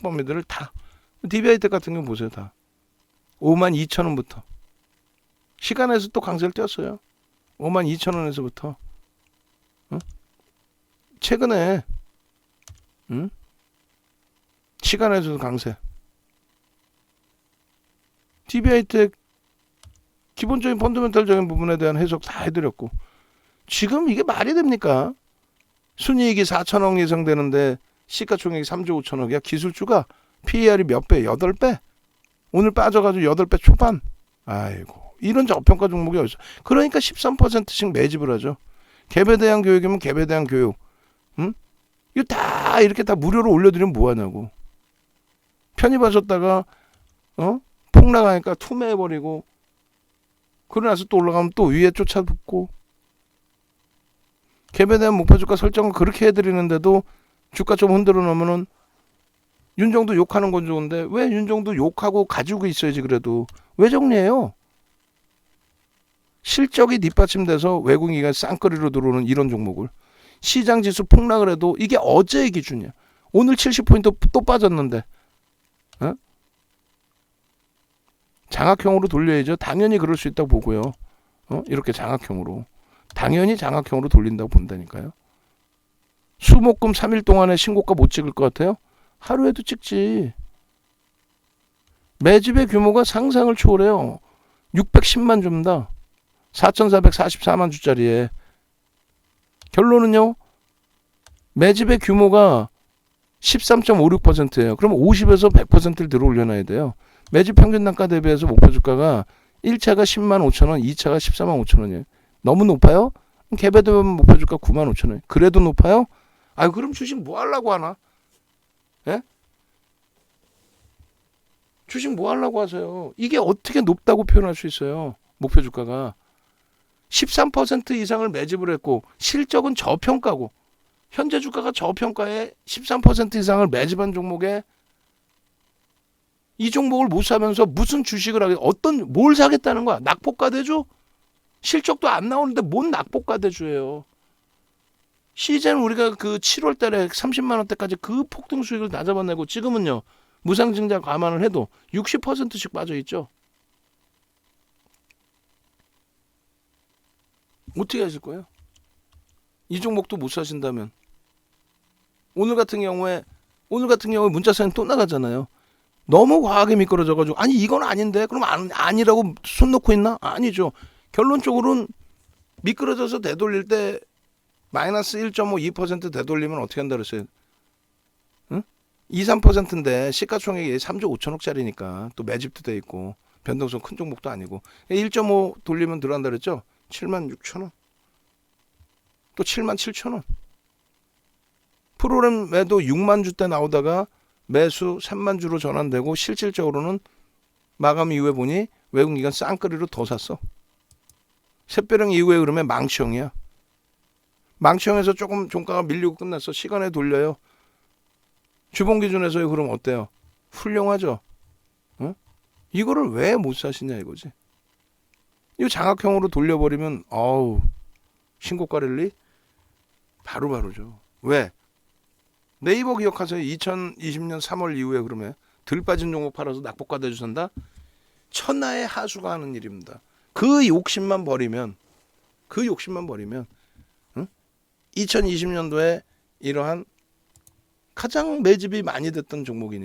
범위들을 다. DBI 때 같은 경우 보세요 다. 5만 2천 원부터. 시간에서 또 강세를 띄었어요. 5만 2천 원에서부터. 응? 최근에 응? 시간에서도 강세. DBI 때 기본적인 펀더멘탈적인 부분에 대한 해석 다 해드렸고. 지금 이게 말이 됩니까? 순이익이 4천억 이상 되는데 시가총액이 3조 5천억이야. 기술주가 PER이 몇 배? 8배? 오늘 빠져가지고 8배 초반? 아이고 이런 저평가 종목이 어디서 그러니까 13%씩 매집을 하죠. 개배에 대한 교육이면 개배에 대한 교육. 응? 이거 다 이렇게 다 무료로 올려드리면 뭐하냐고. 편입하셨다가 어? 폭락하니까 투매해버리고 그러고 나서 또 올라가면 또 위에 쫓아붙고 갭에 대한 목표 주가 설정을 그렇게 해드리는데도 주가 좀 흔들어 놓으면은 윤정도 욕하는 건 좋은데 왜 윤정도 욕하고 가지고 있어야지 그래도 왜 정리해요? 실적이 뒷받침돼서 외국인이 쌍거리로 들어오는 이런 종목을 시장 지수 폭락을 해도 이게 어제의 기준이야. 오늘 70포인트 또 빠졌는데 어? 장악형으로 돌려야죠. 당연히 그럴 수 있다고 보고요. 어? 이렇게 장악형으로. 당연히 장악형으로 돌린다고 본다니까요. 수목금 3일 동안에 신고가 못 찍을 것 같아요? 하루에도 찍지. 매집의 규모가 상상을 초월해요. 610만 주입니다. 4,444만 주짜리에. 결론은요. 매집의 규모가 13.56%예요. 그럼 50에서 100%를 들어 올려놔야 돼요. 매집 평균 단가 대비해서 목표 주가가 1차가 10만 5천 원, 2차가 14만 5천 원이에요. 너무 높아요? 개배되면 목표 주가 9만 5천 원. 그래도 높아요? 아유 그럼 주식 뭐 하려고 하나? 예? 주식 뭐 하려고 하세요? 이게 어떻게 높다고 표현할 수 있어요? 목표 주가가 13% 이상을 매집을 했고 실적은 저평가고 현재 주가가 저평가에 13% 이상을 매집한 종목에 이 종목을 못 사면서 무슨 주식을 하겠 어떤 뭘 사겠다는 거야? 낙폭가 대주? 실적도 안 나오는데 뭔 낙폭가 대주예요? 시즌 우리가 그 7월 달에 30만 원대까지 그 폭등 수익을 다 잡아내고 지금은요. 무상증자 감안을 해도 60%씩 빠져 있죠. 어떻게 하실 거예요? 이 종목도 못 사신다면 오늘 같은 경우에 오늘 같은 경우에 문자 사연 또 나가잖아요. 너무 과하게 미끄러져 가지고 아니 이건 아닌데 그럼 안, 아니라고 손 놓고 있나? 아니죠. 결론적으로는 미끄러져서 되돌릴 때 마이너스 1.5, 2% 되돌리면 어떻게 한다 그랬어요? 응? 2, 3%인데 시가총액이 3조 5천억짜리니까 또 매집도 돼 있고 변동성 큰 종목도 아니고 1.5 돌리면 들어간다 그랬죠? 7만 6천 원. 또 7만 7천 원. 프로그램 매도 6만 주때 나오다가 매수 3만 주로 전환되고 실질적으로는 마감 이후에 보니 외국인간 쌍거리로 더 샀어. 샛별형 이후에 그러면 망치형이야. 망치형에서 조금 종가가 밀리고 끝났어. 시간에 돌려요. 주봉 기준에서 그럼 어때요? 훌륭하죠. 어? 이거를 왜 못 사시냐 이거지. 이 장악형으로 돌려버리면 어우 신고가 랠리 바로바로죠. 왜? 네이버 기억하세요. 2020년 3월 이후에 그러면 들 빠진 종목 팔아서 낙폭가 대주선다. 천하의 하수가 하는 일입니다. 그 욕심만 버리면 그 욕심만 버리면 응? 2020년도에 이러한 가장 매집이 많이 됐던 종목이니까